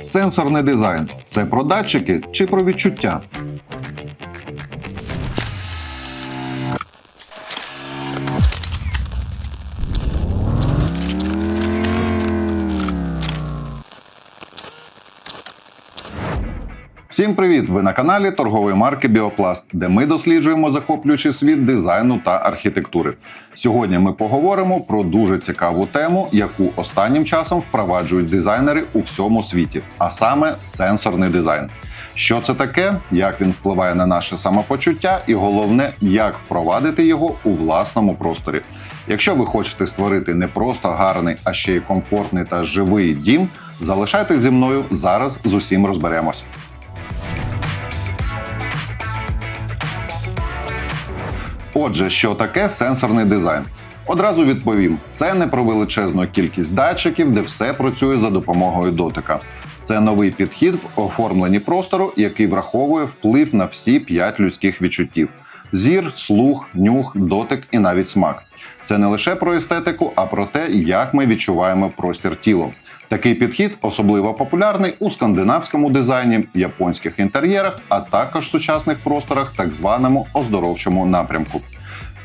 Сенсорний дизайн це про датчики чи про відчуття? Всім привіт! Ви на каналі торгової марки Біопласт, де ми досліджуємо захоплюючий світ дизайну та архітектури. Сьогодні ми поговоримо про дуже цікаву тему, яку останнім часом впроваджують дизайнери у всьому світі, а саме сенсорний дизайн. Що це таке, як він впливає на наше самопочуття, і головне, як впровадити його у власному просторі. Якщо ви хочете створити не просто гарний, а ще й комфортний та живий дім, залишайтесь зі мною зараз з усім розберемось. Отже, що таке сенсорний дизайн? Одразу відповім: це не про величезну кількість датчиків, де все працює за допомогою дотика. Це новий підхід в оформленні простору, який враховує вплив на всі п'ять людських відчуттів: зір, слух, нюх, дотик і навіть смак. Це не лише про естетику, а про те, як ми відчуваємо простір тілом. Такий підхід особливо популярний у скандинавському дизайні, японських інтер'єрах, а також сучасних просторах, так званому оздоровчому напрямку.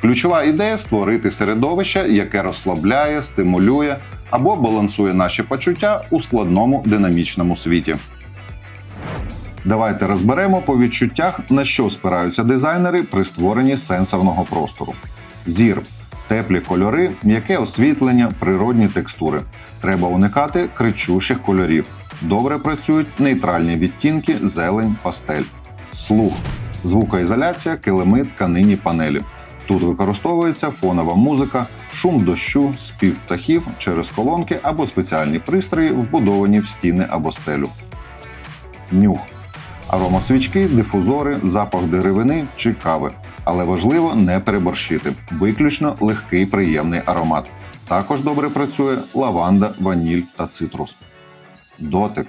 Ключова ідея створити середовище, яке розслабляє, стимулює або балансує наші почуття у складному динамічному світі. Давайте розберемо по відчуттях, на що спираються дизайнери при створенні сенсорного простору. Зір теплі кольори, м'яке освітлення, природні текстури. Треба уникати кричущих кольорів. Добре працюють нейтральні відтінки, зелень, пастель. Слух, звукоізоляція, килими, тканині панелі. Тут використовується фонова музика, шум дощу, спів птахів через колонки або спеціальні пристрої, вбудовані в стіни або стелю. Нюх. Аромасвічки, дифузори, запах деревини чи кави. Але важливо не переборщити. Виключно легкий приємний аромат. Також добре працює лаванда, ваніль та цитрус. Дотик.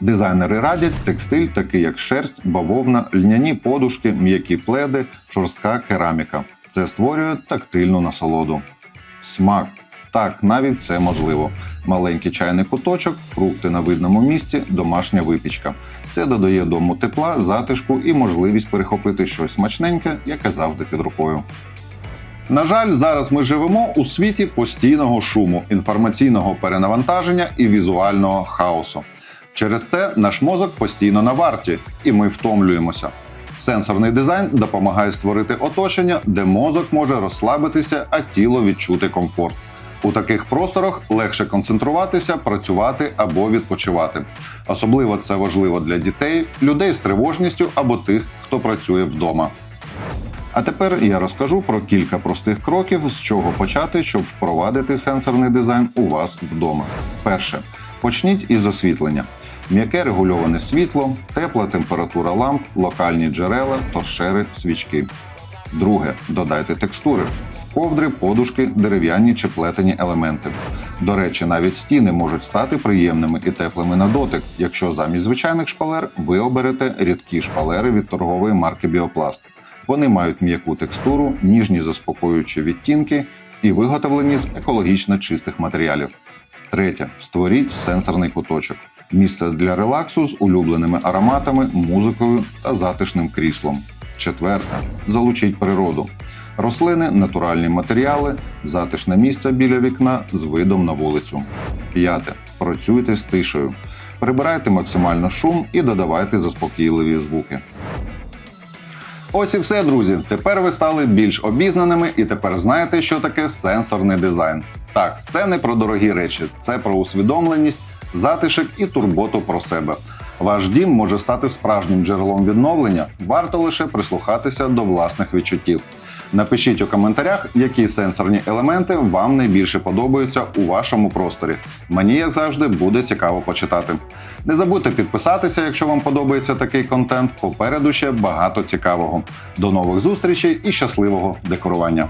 Дизайнери радять текстиль, такий як шерсть, бавовна, льняні подушки, м'які пледи, шорстка кераміка. Це створює тактильну насолоду. Смак. Так, навіть це можливо. Маленький чайний куточок, фрукти на видному місці, домашня випічка. Це додає дому тепла, затишку і можливість перехопити щось смачненьке, яке завжди під рукою. На жаль, зараз ми живемо у світі постійного шуму, інформаційного перенавантаження і візуального хаосу. Через це наш мозок постійно на варті, і ми втомлюємося. Сенсорний дизайн допомагає створити оточення, де мозок може розслабитися, а тіло відчути комфорт. У таких просторах легше концентруватися, працювати або відпочивати. Особливо це важливо для дітей, людей з тривожністю або тих, хто працює вдома. А тепер я розкажу про кілька простих кроків, з чого почати, щоб впровадити сенсорний дизайн у вас вдома. Перше, почніть із освітлення. М'яке регульоване світло, тепла температура ламп, локальні джерела, торшери, свічки. Друге, додайте текстури. Ковдри, подушки, дерев'яні чи плетені елементи. До речі, навіть стіни можуть стати приємними і теплими на дотик, якщо замість звичайних шпалер ви оберете рідкі шпалери від торгової марки Біопласт. Вони мають м'яку текстуру, ніжні заспокоюючі відтінки і виготовлені з екологічно чистих матеріалів. Третє. Створіть сенсорний куточок. Місце для релаксу з улюбленими ароматами, музикою та затишним кріслом. Четверте. Залучіть природу. Рослини, натуральні матеріали, затишне місце біля вікна з видом на вулицю. П'яте. Працюйте з тишею. Прибирайте максимально шум і додавайте заспокійливі звуки. Ось і все, друзі. Тепер ви стали більш обізнаними і тепер знаєте, що таке сенсорний дизайн. Так, це не про дорогі речі, це про усвідомленість, затишок і турботу про себе. Ваш дім може стати справжнім джерелом відновлення, варто лише прислухатися до власних відчуттів. Напишіть у коментарях, які сенсорні елементи вам найбільше подобаються у вашому просторі. Мені як завжди буде цікаво почитати. Не забудьте підписатися, якщо вам подобається такий контент. Попереду ще багато цікавого. До нових зустрічей і щасливого декорування!